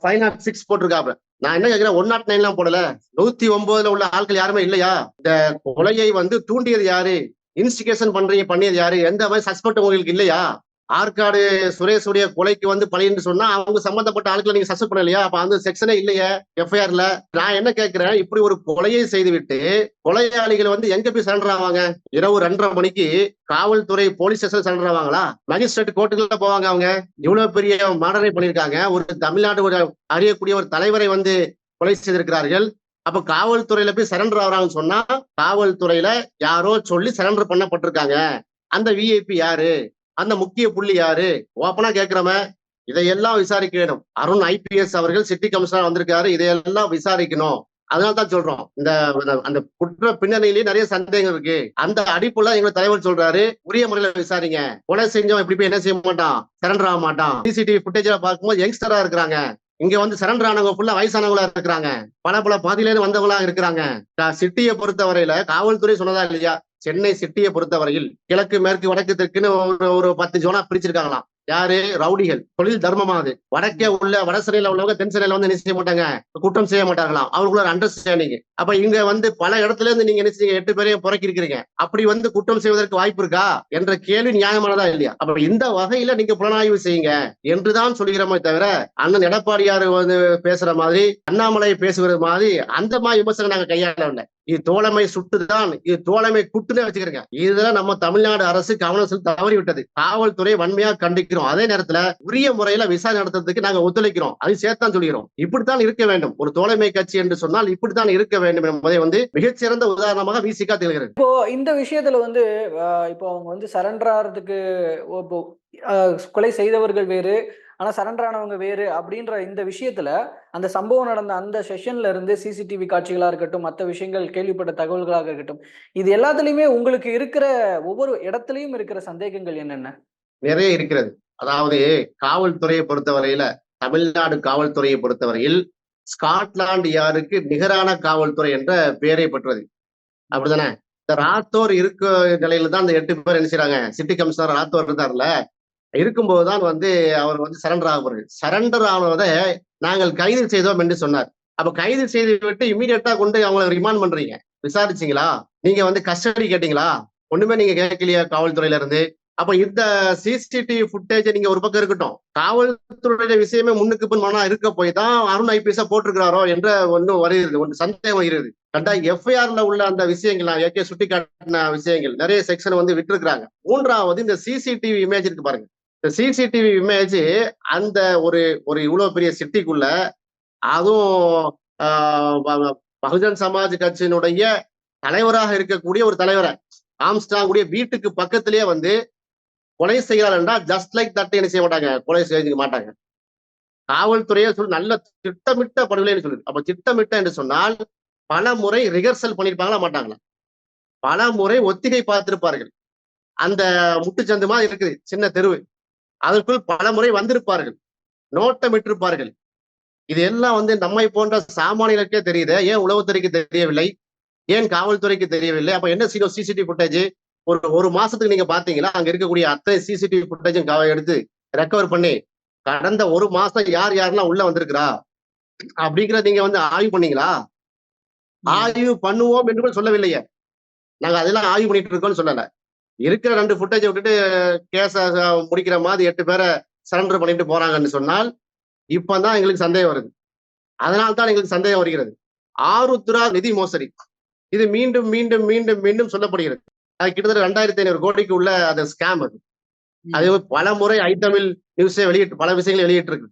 ஃபைவ் நாட் சிக்ஸ் போட்டிருக்காப்ல நான் என்ன கேட்கிறேன் ஒன் நாட் நைன்லாம் போடல. நூத்தி ஒன்பதுல உள்ள ஆட்கள் யாருமே இல்லையா? இந்த கொலையை வந்து தூண்டியது யாரு? இன்ஸ்டிகேஷன் பண்றீங்க பண்ணியது யாரு? எந்த மாதிரி சஸ்பெக்ட் உங்களுக்கு இல்லையா? ஆற்காடு சுரேஷுடைய கொலைக்கு வந்து பழின்னு சொன்னா அவங்க சம்பந்தப்பட்ட ஆட்களை நீங்க சஸ்பெக்ட் பண்ணலையா? அப்ப அந்த செக்ஷனே இல்லையே எஃப்ஐஆர்ல. நான் என்ன கேட்கிறேன் இப்படி ஒரு கொலையை செய்துவிட்டு கொலையாளிகள் வந்து எங்க போய் சரண்டர் ஆவாங்க? இரவு ரெண்டரை மணிக்கு காவல்துறை போலீஸ் ஸ்டேஷன் சரண்டர் ஆவாங்களா? மேஜிஸ்ட்ரேட் கோர்ட்டுக்குள்ள போவாங்க அவங்க. இவ்வளவு பெரிய மர்டரை பண்ணியிருக்காங்க. ஒரு தமிழ்நாடு ஒரு அறியக்கூடிய ஒரு தலைவரை வந்து கொலை செய்திருக்கிறார்கள். அப்ப காவல்துறையில போய் சரண்டர் ஆகுறாங்கன்னு சொன்னா காவல்துறையில யாரோ சொல்லி சரண்டர் பண்ணப்பட்டிருக்காங்க. அந்த விஐபி யாரு? அந்த முக்கிய புள்ளி யாரு? ஓப்பனா கேக்குறவ இதையெல்லாம் விசாரிக்க வேணும் அருண் ஐபிஎஸ் அவர்கள் சிட்டி கமிஷனர் வந்திருக்காரு. இதையெல்லாம் விசாரிக்கணும். அதனால தான் சொல்றோம். இந்த அந்த குற்ற பின்னணியிலேயே நிறைய சந்தேகம் இருக்கு. அந்த அடிப்புல எங்க தலைவர் சொல்றாரு. உரிய முறையில விசாரிங்க. கொலை செஞ்சவன் இப்படி போய் என்ன செய்ய மாட்டான்? சரண்டர் ஆக மாட்டான். சிசிடிவி ஃபுட்டேஜ்ல பார்க்கும்போது யங்ஸ்டரா இருக்கிறாங்க. இங்க வந்து சரண்டர் ஆனவங்க ஃபுல்லா வயசானவங்களா இருக்கிறாங்க. பல பல பாதியிலேருந்து வந்தவங்களா இருக்கிறாங்க. சிட்டியை பொறுத்தவரையில காவல்துறை சொன்னதா இல்லையா? சென்னை சிட்டியை பொறுத்தவரையில் கிழக்கு மேற்கு வடக்கு தெற்குன்னு ஒரு ஒரு பத்து ஜோனா பிரிச்சிருக்காங்களாம். யாரு? ரவுடிகள். தொழில் தர்மமா அது வடக்கே உள்ள வட சிறையில உள்ளவங்க தென் சிறையில வந்து என்ன செய்ய மாட்டாங்க? குற்றம் செய்ய மாட்டாங்களாம். அவங்களுக்குள்ள ஒரு அண்டர்ஸ்டாண்டிங் அப்ப இங்க வந்து பல இடத்துல இருந்து நீங்க என்ன செய்ய எட்டு பேரையும் புறக்கி இருக்கிறீங்க. அப்படி வந்து குற்றம் செய்வதற்கு வாய்ப்பு இருக்கா? என்ற கேள்வி நியாயமானதா இல்லையா? அப்ப இந்த வகையில நீங்க புலனாய்வு செய்யுங்க என்றுதான் சொல்கிறோமே தவிர அண்ணன் எடப்பாடியார் வந்து பேசுற மாதிரி அண்ணாமலை பேசுகிறது மாதிரி அந்த மாதிரி விமர்சனம் நாங்க கையாளவில்லை. இது தோழமை சுட்டுதான் இது தோழமை குட்டுன்னு வச்சுக்கிறீங்க. இதுல நம்ம தமிழ்நாடு அரசு கவனம் செலுத்த தவறி விட்டது காவல்துறை வன்மையா கண்டிக்கிறோம். அதே நேரத்துல உரிய முறையில விசாரணை நடத்துறதுக்கு நாங்க ஒத்துழைக்கிறோம். அது சேர்த்தான் சொல்கிறோம் இப்படித்தான் இருக்க வேண்டும். ஒரு தோழமை கட்சி என்று சொன்னால் இப்படித்தான் இருக்க வேண்டும் என்பதை வந்து மிகச்சிறந்த உதாரணமாக விசிகா திகழ்கிறது. இப்போ இந்த விஷயத்துல வந்து ஆஹ் இப்போ அவங்க வந்து சரண்டர் ஆகிறதுக்கு கொலை செய்தவர்கள் வேறு ஆனா சரண்டர் ஆனவங்க வேறு அப்படின்ற இந்த விஷயத்துல அந்த சம்பவம் நடந்த அந்த செஷன்ல இருந்து சிசிடிவி காட்சிகளா இருக்கட்டும் மற்ற விஷயங்கள் கேள்விப்பட்ட தகவல்களாக இருக்கட்டும் இது எல்லாத்துலயுமே உங்களுக்கு இருக்கிற ஒவ்வொரு இடத்துலயும் இருக்கிற சந்தேகங்கள் என்னென்ன? நிறைய இருக்கிறது. அதாவது காவல்துறையை பொறுத்தவரையில தமிழ்நாடு காவல்துறையை பொறுத்தவரையில் ஸ்காட்லாந்து யாருக்கு நிகரான காவல்துறை என்ற பெயரை பெற்றது. அப்படிதானே இந்த ராத்தோர் இருக்க நிலையில தான் இந்த எட்டு பேர் என்ன செய்றாங்க? சிட்டி கமிஷனர் ராத்தோர் இருந்தார்ல இருக்கும்போதுதான் வந்து அவர் வந்து சரண்டர் ஆகப்படுது சரண்டர் ஆனதை நாங்கள் கைது செய்தோம் என்று சொன்னார். அப்ப கைது செய்து விட்டு இமீடியட்டா கொண்டு அவங்களை ரிமாண்ட் பண்றீங்க. விசாரிச்சீங்களா? நீங்க வந்து கஸ்டடி கேட்டீங்களா? ஒண்ணுமே நீங்க கேட்கலையா காவல்துறையில இருந்து அப்ப இந்த சிசிடிவி ஃபுட்டேஜ் நீங்க ஒரு பக்கம் இருக்கட்டும். காவல்துறையுடைய விஷயமே முன்னுக்கு பின் மனா இருக்க போய் தான் அருண் ஐபிஎஸ் போட்டிருக்கிறாரோ என்ற ஒண்ணு வருகிறது ஒன்று சந்தேகம் வருகிறது. ரெண்டா எஃப்ஐஆர்ல உள்ள அந்த விஷயங்கள் நான் ஏற்கனவே சுட்டி காட்டின விஷயங்கள் நிறைய செக்ஷன் வந்து விட்டுருக்காங்க மூன்றாவது இந்த சிசிடிவி இமேஜ் இருக்கு பாருங்க. இந்த சிசிடிவி இமேஜ் அந்த ஒரு ஒரு இவ்வளவு பெரிய சிட்டிக்குள்ள அதுவும் ஆஹ் பகுஜன் சமாஜ் கட்சியினுடைய தலைவராக இருக்கக்கூடிய ஒரு தலைவரை ஆம்ஸ்டாங்குடைய வீட்டுக்கு பக்கத்திலேயே வந்து கொலை செய்கிறார் ஜஸ்ட் லைக் தட்டை என்ன செய்ய மாட்டாங்க? கொலை செய்ய மாட்டாங்க. காவல்துறையை சொல்லி நல்ல திட்டமிட்ட படுகொலைன்னு சொல்லுது. அப்ப திட்டமிட்ட என்று சொன்னால் பல முறை ரிகர்சல் பண்ணியிருப்பாங்களா மாட்டாங்களா? பல முறை ஒத்திகை பார்த்திருப்பார்கள். அந்த முட்டுச்சந்து மாதிரி இருக்குது சின்ன தெருவு. அதற்குள் பல முறை வந்திருப்பார்கள். நோட்டமிட்டிருப்பார்கள் இது எல்லாம் வந்து நம்மை போன்ற சாமானியர்களுக்கே தெரியுது. ஏன் உளவுத்துறைக்கு தெரியவில்லை? ஏன் காவல்துறைக்கு தெரியவில்லை? அப்ப என்ன சிசிடிவி ஃபுட்டேஜ் ஒரு ஒரு மாசத்துக்கு நீங்க பாத்தீங்களா? அங்க இருக்கக்கூடிய அத்தனை சிசிடிவி ஃபுட்டேஜும் எடுத்து ரெக்கவர் பண்ணி கடந்த ஒரு மாசம் யார் யாரெல்லாம் உள்ள வந்திருக்கிறா? அப்படிங்கறத நீங்க வந்து ஆய்வு பண்ணீங்களா? ஆய்வு பண்ணுவோம் என்று கூட சொல்லவில்லையே. நாங்க அதெல்லாம் ஆய்வு பண்ணிட்டு இருக்கோம்னு சொல்லல. இருக்கிற ரெண்டு ஃபுட்டேஜை விட்டுட்டு கேஸ முடிக்கிற மாதிரி எட்டு பேரை சரண்டர் பண்ணிட்டு போறாங்கன்னு சொன்னால் இப்பதான் எங்களுக்கு சந்தேகம் வருது. அதனால தான் எங்களுக்கு சந்தேகம் வருகிறது. ஆருத்ரா நிதி மோசடி. இது மீண்டும் மீண்டும் மீண்டும் மீண்டும் சொல்லப்படுகிறது. அது கிட்டத்தட்ட ரெண்டாயிரத்தி ஐநூறு கோடிக்கு உள்ள அது ஸ்கேம் அது. அது பல முறை ஐ தமிழ் நியூஸை வெளியிட்டு பல விஷயங்களை வெளியிட்டு இருக்கு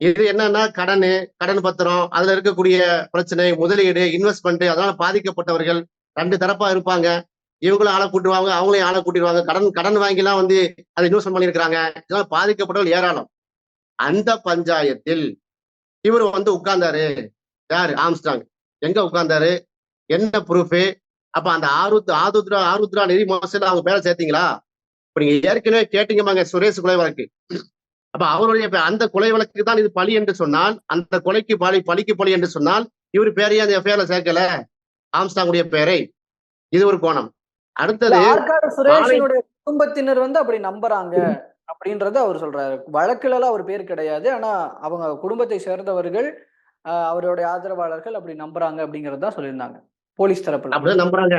இது என்னன்னா கடன் கடன் பத்திரம் அதுல இருக்கக்கூடிய பிரச்சனை முதலீடு இன்வெஸ்ட்மெண்ட் அதனால பாதிக்கப்பட்டவர்கள் ரெண்டு தரப்பா இருப்பாங்க. இவங்களும் ஆளை கூட்டுவாங்க அவங்களையும் ஆளை கூட்டிடுவாங்க. கடன் கடன் வாங்கிலாம் வந்து அதை இன்வெஸ்ட்மெண்ட் பண்ணியிருக்கிறாங்க. இதனால பாதிக்கப்பட்டவர்கள் ஏராளம். அந்த பஞ்சாயத்தில் இவர் வந்து உட்கார்ந்தாரு. யாரு? ஆம்ஸ்டாங் எங்க உட்கார்ந்தாரு? என்ன ப்ரூஃப் அப்ப அந்த ஆருத் ஆருத்ரா ஆருத்ரா நிதி மோசடி அவங்க பேரை சேர்த்தீங்களா? இப்ப நீங்க ஏற்கனவே கேட்டீங்கம்மாங்க சுரேஷ் கொலை வழக்கு. அப்ப அவருடைய அந்த கொலை வழக்கு தான் இது பழி என்று சொன்னால் அந்த கொலைக்கு பழி பழிக்கு பழி என்று சொன்னால் இவர் பேரையே அந்த எஃப்ஐஆர்ல சேர்க்கல. ஆம்ஸ்டாங்குடைய பெயரை இது ஒரு கோணம். அடுத்தது ஆற்காடு சுரேஷனுடைய குடும்பத்தினர் வந்து அப்படி நம்புறாங்க. அப்படின்றத அவர் சொல்றாரு. வழக்குல எல்லாம் அவர் பேர் கிடையாது. ஆனா அவங்க குடும்பத்தை சேர்ந்தவர்கள் அவருடைய ஆதரவாளர்கள் அப்படி நம்புறாங்க அப்படிங்கறத சொல்லியிருந்தாங்க. போலீஸ் தரப்புல. அப்படிதான் நம்புறாங்க.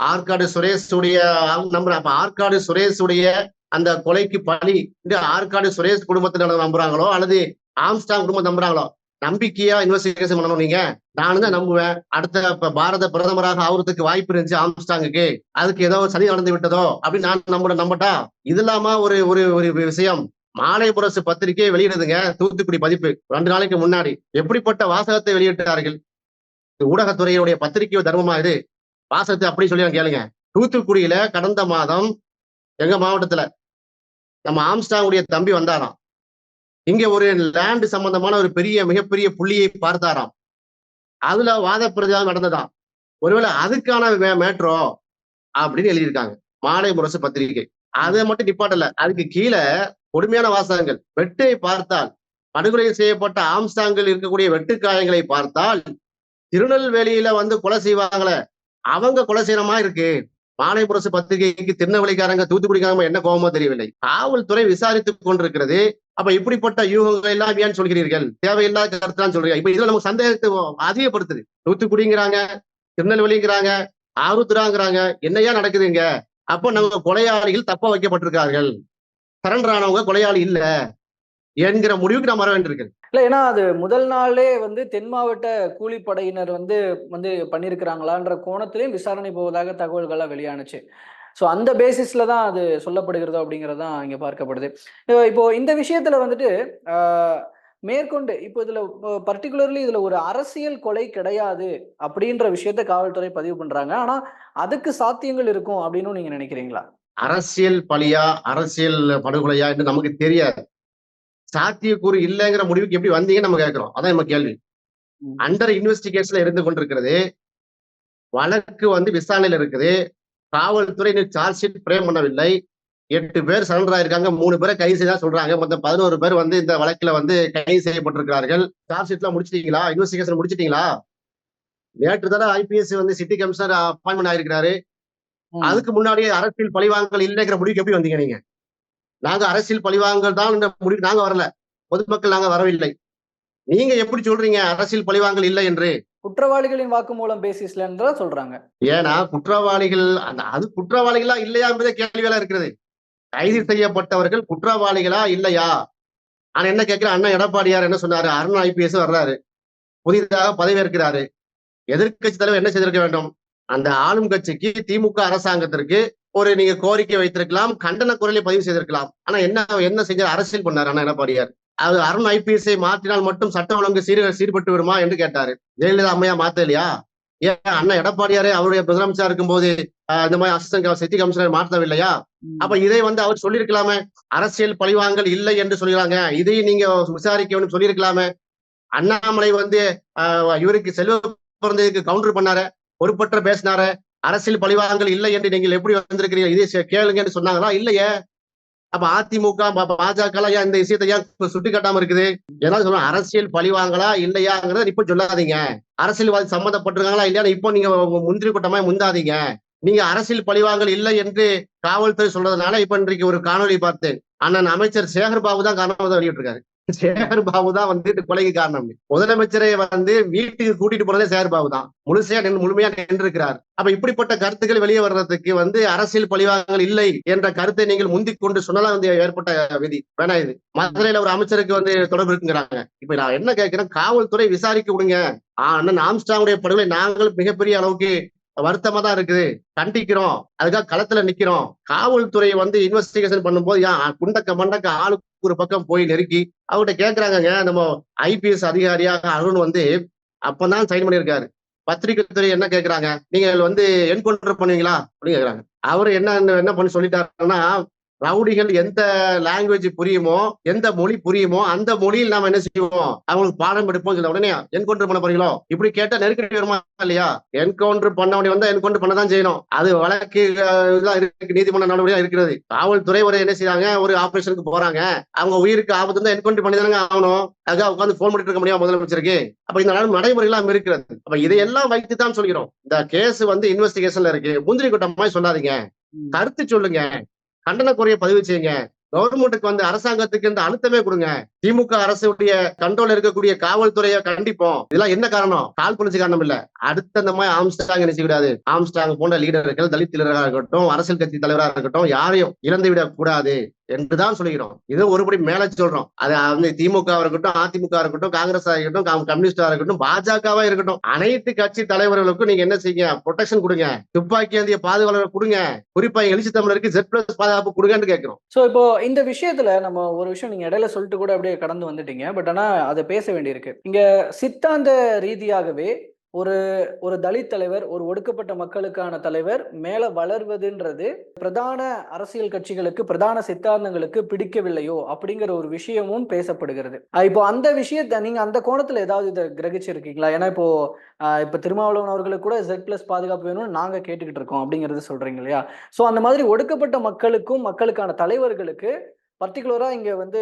ஆற்காடு சுரேஷ் உடைய நம்புறாங்க அப்ப ஆற்காடு சுரேஷ் உடைய அந்த கொலைக்கு பழி இந்த ஆற்காடு சுரேஷ் குடும்பத்தினர் நம்புறாங்களோ அல்லது ஆம்ஸ்டாங் குடும்பம் நம்புறாங்களோ நம்பிக்கையா இன்வெஸ்டிகேஷன் பண்ணணும் நீங்க. நானும் தான் நம்புவேன். அடுத்த பாரத பிரதமராக ஆகுறதுக்கு வாய்ப்பு இருந்துச்சு ஆம்ஸ்டாங்குக்கு. அதுக்கு ஏதோ சதி நடந்து விட்டதோ அப்படின்னு நான் நம்ப நம்பட்டா. இது இல்லாம ஒரு ஒரு ஒரு விஷயம். மாலை முரசு பத்திரிகை வெளியிடுதுங்க. தூத்துக்குடி பதிப்பு. ரெண்டு நாளைக்கு முன்னாடி. எப்படிப்பட்ட வாசகத்தை வெளியிட்டார்கள்? ஊடகத்துறையுடைய பத்திரிகை தர்மமா இது? வாசகத்தை அப்படி சொல்லி கேளுங்க. தூத்துக்குடியில கடந்த மாதம் எங்க மாவட்டத்துல நம்ம ஆம்ஸ்டாங்குடைய தம்பி வந்தாராம். இங்க ஒரு லேண்ட் சம்பந்தமான ஒரு பெரிய மிகப்பெரிய புள்ளியை பார்த்தாராம். அதுல வாத பிரதிவாதம் நடந்ததாம். ஒருவேளை அதுக்கான மேட்ரோ அப்படின்னு எழுதியிருக்காங்க. மாலை முரசு பத்திரிகை. அதை மட்டும் நிப்பாட்டல அதுக்கு கீழே கொடுமையான வாசகங்கள். வெட்டை பார்த்தால் படுகொலை செய்யப்பட்ட ஆம்சாங்கள் இருக்கக்கூடிய வெட்டுக்காயங்களை பார்த்தால் திருநெல்வேலியில வந்து கொலை செய்வாங்களே அவங்க கொலை செய்யறமா இருக்கு. மாலை முரசு பத்திரிகைக்கு திருநெல்வேலிக்காரங்க தூத்துக்குடிக்காரங்க என்ன கோபமோ தெரியவில்லை. காவல்துறை விசாரித்துக் கொண்டிருக்கிறது. அப்ப இப்படிப்பட்ட யூகங்கள் எல்லாம் ஏன் சொல்கிறீர்கள்? தேவையில்லாத கருத்தான் சொல்றீங்க. இப்ப இதுல நமக்கு சந்தேகத்தை அதிகப்படுத்துது. தூத்துக்குடிங்கிறாங்க திருநெல்வேலிங்கிறாங்க ஆருத்ராங்கிறாங்க என்னையா நடக்குதுங்க அப்போ நம்ம கொலையாளிகள் தப்ப வைக்கப்பட்டிருக்கார்கள். சரண்டர் ஆனவங்க கொலையாளி இல்ல என்கிற முடிவுக்கு நான் வர வேண்டியிருக்கு. இல்ல ஏன்னா அது முதல் நாளே வந்து தென் மாவட்ட கூலிப்படையினர் வந்து வந்து பண்ணியிருக்கிறாங்களான்ற கோணத்திலையும் விசாரணை போவதாக தகவல்கள்லாம் வெளியானுச்சு. ஸோ அந்த பேசிஸ்ல தான் அது சொல்லப்படுகிறதோ அப்படிங்கிறது தான் இங்க பார்க்கப்படுது. இப்போ இந்த விஷயத்துல வந்துட்டு மேற்கொண்டு இப்போ இதுல பர்டிகுலர்லி இதுல ஒரு அரசியல் கொலை கிடையாது அப்படின்ற விஷயத்த காவல்துறை பதிவு பண்றாங்க. ஆனா அதுக்கு சாத்தியங்கள் இருக்கும் அப்படின்னு நீங்க நினைக்கிறீங்களா? அரசியல் பழியா அரசியல் படுகொலையா என்று நமக்கு தெரியாது. சாத்தியக்கூறு இல்லைங்கிற முடிவுக்கு எப்படி வந்தீங்கன்னு நம்ம கேட்கிறோம். அதான் நம்ம கேள்வி. அண்டர் இன்வெஸ்டிகேஷன்ல இருந்து கொண்டிருக்கிறது வழக்கு வந்து விசாரணையில இருக்குது. காவல்துறை இன்னும் சார்ஜ் ஷீட் பிரேம் பண்ணவில்லை. எட்டு பேர் சரண்டர் ஆயிருக்காங்க. மூணு பேரை கைது செய்தா சொல்றாங்க. மொத்தம் பதினோரு பேர் வந்து இந்த வழக்குல வந்து கைது செய்யப்பட்டிருக்கிறார்கள். சார்ஜ் ஷீட்லாம் முடிச்சிட்டீங்களா? இன்வெஸ்டிகேஷன் முடிச்சிட்டீங்களா? நேற்று தானே ஐபிஎஸ் வந்து சிட்டி கமிஷனர் அப்பாயின்மெண்ட் ஆயிருக்கிறாரு. அதுக்கு முன்னாடியே அரசியல் பழிவாங்கல் இல்லைங்கிற முடிவுக்கு எப்படி வந்தீங்க நீங்க? நாங்க அரசியல் பழிவாங்கல் தான் இந்த முடிவுக்கு நாங்க வரல. பொதுமக்கள் நாங்க வரவில்லை. நீங்க எப்படி சொல்றீங்க? அரசியல் பழிவாங்கல் இல்லை என்று. குற்றவாளிகளின் வாக்குமூலம் பேசிஸ்ல சொல்றாங்க. ஏன்னா குற்றவாளிகள் அந்த அது குற்றவாளிகளா இல்லையா என்பதே கேள்விகளா இருக்கிறது. கைது செய்யப்பட்டவர்கள் குற்றவாளிகளா இல்லையா? ஆனா என்ன கேட்கிற அண்ணன் எடப்பாடியார் என்ன சொன்னாரு? அருண் ஐபிஎஸ் வர்றாரு. புதிதாக பதவியேற்கிறாரு. எதிர்க்கட்சி தலைவர் என்ன செய்திருக்க வேண்டும்? அந்த ஆளும் கட்சிக்கு திமுக அரசாங்கத்திற்கு ஒரு நீங்க கோரிக்கை வைத்திருக்கலாம் கண்டன குரலை பதிவு செய்திருக்கலாம். ஆனா என்ன என்ன செஞ்சார்? அரசியல் பண்ணாரு அண்ணா எடப்பாடியார். அது அருண் ஐபிஎஸ்ஐ மாற்றினால் மட்டும் சட்ட ஒழுங்கு சீர் சீர்பட்டு வருமா என்று கேட்டாரு. ஜெயலலிதா அம்மையா மாத்தலையா? ஏன் அண்ணன் எடப்பாடியாரே அவருடைய முதலமைச்சர் இருக்கும்போது ஆஹ், இந்த மாதிரி அசிஸ்டன்ட் சிட்டி கமிஷனர் மாற்றவில்லையா? அப்ப இதை வந்து அவர் சொல்லியிருக்கலாமே. அரசியல் பழிவாங்கல் இல்லை என்று சொல்லிடுறாங்க இதையும் நீங்க விசாரிக்கணும்னு சொல்லியிருக்கலாமே. அண்ணாமலை வந்து இவருக்கு செல்வ பிறந்ததுக்கு கவுண்டர் பண்ணாரு பொறுப்பற்ற பேசினாரு. அரசியல் பழிவாங்கல் இல்லை என்று நீங்கள் எப்படி வந்திருக்கிறீங்க இதை சே- கேளுங்கன்னு சொன்னாங்களா? இல்லையே. அப்ப அதிமுக பாஜக எல்லாம் ஏன் இந்த விஷயத்தை ஏன் சுட்டி காட்டாம இருக்குது? ஏதாவது சொல்லுவாங்க அரசியல் பழிவாங்களா இல்லையாங்கிறத இப்ப சொல்லாதீங்க. அரசியல்வாதி சம்மந்தப்பட்டிருக்காங்களா இல்லையா இப்போ நீங்க முந்திரி கூட்டமா முந்தாதீங்க. நீங்க அரசியல் பழிவாங்கல் இல்லை என்று காவல்துறை சொல்றதுனால இப்ப இன்றைக்கு ஒரு காணொளி பார்த்தேன். அண்ணன் அமைச்சர் சேகர் பாபு தான் காரணம் வெளியிட்டிருக்காரு. சேகர் பாபு தான் வந்து இந்த கொலைக்கு காரணம் முதலமைச்சரை வந்து வீட்டுக்கு கூட்டிட்டு போனதே சேகர் பாபு தான். முழுசையா நின்று முழுமையா நின்றிருக்கிறார். அப்ப இப்படிப்பட்ட கருத்துக்கள் வெளியே வர்றதுக்கு வந்து அரசியல் பழிவாங்கல் இல்லை என்ற கருத்தை நீங்கள் முந்திக் கொண்டு சொன்னதான் வந்து ஏற்பட்ட விதி. வேணா இது. மதுரையில ஒரு அமைச்சருக்கு வந்து தொடர்பு இருக்குங்கிறாங்க. இப்ப நான் என்ன கேட்கிறேன்? காவல்துறை விசாரிக்க விடுங்க. ஆ, அண்ணன் ஆம்ஸ்டாங்குடைய படுகொலை நாங்கள் மிகப்பெரிய அளவுக்கு வருத்தமா தான் இருக்குது. கண்டிக்கிறோம். அதுக்காக களத்துல நிக்கிறோம். காவல்துறை வந்து இன்வெஸ்டிகேஷன் பண்ணும்போது ஏன் குண்டக்க மண்டக்க ஆளுக்கு ஒரு பக்கம் போய் நெருக்கி அவர்கிட்ட கேட்கறாங்கங்க நம்ம ஐபிஎஸ் அதிகாரியாக அருண் வந்து அப்பதான் சைன் பண்ணியிருக்காரு. பத்திரிகை துறை என்ன கேட்கறாங்க நீங்க வந்து என்கவுண்டர் பண்ணுவீங்களா? அப்படின்னு கேட்கறாங்க அவரு என்ன என்ன பண்ணி சொல்லிட்டாருன்னா ரவுடிகள் எந்த லாங்குவேஜ் புரியுமோ எந்த மொழி புரியுமோ அந்த மொழியில் நாம என்ன செய்வோம்? அவங்களுக்கு பாடம் எடுப்போம் சொல்ல உடனே என்கவுண்டர் பண்ண போறீங்களோ? இப்படி கேட்டா நெருக்கடி வருமா இல்லையா? என்கவுண்டர் பண்ண உடனே வந்தா என்கவுண்டர் பண்ணதான் செய்யணும். அது வழக்கு இருக்கு நீதிமன்ற நடவடிக்கை இருக்கிறது. காவல்துறை ஒரு என்ன செய்றாங்க? ஒரு ஆபரேஷனுக்கு போறாங்க. அவங்க உயிருக்கு ஆபத்து இருந்தா என்கவுண்டர் பண்ணி தானங்க ஆகணும். அதுக்காக உட்காந்து போன் பண்ணிட்டு இருக்க முடியாது முதலமைச்சருக்கு? அப்ப இந்த நட- நடைமுறை எல்லாம் இருக்கிறது. அப்ப இதையெல்லாம் வைத்து தான் சொல்கிறோம். இந்த கேஸ் வந்து இன்வெஸ்டிகேஷன்ல இருக்கு. முந்திரி கூட்டம் மாதிரி சொல்லாதீங்க. கருத்து சொல்லுங்க. கண்டனக்குறைய பதிவு செய்யுங்க. கவர்மெண்ட்டுக்கு வந்து அரசாங்கத்துக்கு இந்த அழுத்தமே கொடுங்க. திமுக அரசுடைய கண்ட்ரோல் இருக்கக்கூடிய காவல்துறையை கண்டிப்போம். இதெல்லாம் என்ன காரணம்? கால் புரிஞ்சு காரணம் இல்ல. அடுத்த இந்த மாதிரி ஆம்ஸ்டாங் என்ன செய்யக்கூடாது? ஆம்ஸ்டாங் போன்ற லீடர்கள் தலித் தலைவராக இருக்கட்டும் அரசியல் கட்சி தலைவராக இருக்கட்டும் யாரையும் இழந்து விடக் கூடாது என்றுதான் சொல்கிறோம் இது ஒருபடி மேல சொல்றோம். அது வந்து திமுக இருக்கட்டும் அதிமுக இருக்கட்டும் காங்கிரஸ் இருக்கட்டும் கம்யூனிஸ்டா இருக்கட்டும் பாஜகவா இருக்கட்டும் அனைத்து கட்சி தலைவர்களுக்கும் நீங்க என்ன செய்யுங்க? ப்ரொடெக்ஷன் கொடுங்க. துப்பாக்கி ஏந்திய பாதுகாவலர் கொடுங்க. குறிப்பா எழுச்சி தமிழருக்கு ஜெட் பிளஸ் பாதுகாப்பு கொடுங்கன்னு கேட்கிறோம். ஸோ இப்போ இந்த விஷயத்துல நம்ம ஒரு விஷயம் நீங்க இடையில சொல்லிட்டு கூட அப்படியே கடந்து வந்துட்டீங்க பட் ஆனா அதை பேச வேண்டியிருக்கு. இங்க சித்தாந்த ரீதியாகவே ஒரு ஒரு தலித் தலைவர் ஒரு ஒடுக்கப்பட்ட மக்களுக்கான தலைவர் மேல வளர்வதுன்றது பிரதான அரசியல் கட்சிகளுக்கு பிரதான சித்தாந்தங்களுக்கு பிடிக்கவில்லையோ அப்படிங்கிற ஒரு விஷயமும் பேசப்படுகிறது. இப்போ அந்த விஷயத்தை நீங்க அந்த கோணத்துல ஏதாவது இதை கிரகிச்சிருக்கீங்களா? ஏன்னா இப்போ இப்ப இப்போ திருமாவளவன் அவர்களுக்கு கூட ஜெட் பிளஸ் பாதுகாப்பு வேணும்னு நாங்க கேட்டுக்கிட்டு இருக்கோம் அப்படிங்கறது சொல்றீங்க இல்லையா? ஸோ அந்த மாதிரி ஒடுக்கப்பட்ட மக்களுக்கும் மக்களுக்கான தலைவர்களுக்கு பர்டிகுலரா இங்க வந்து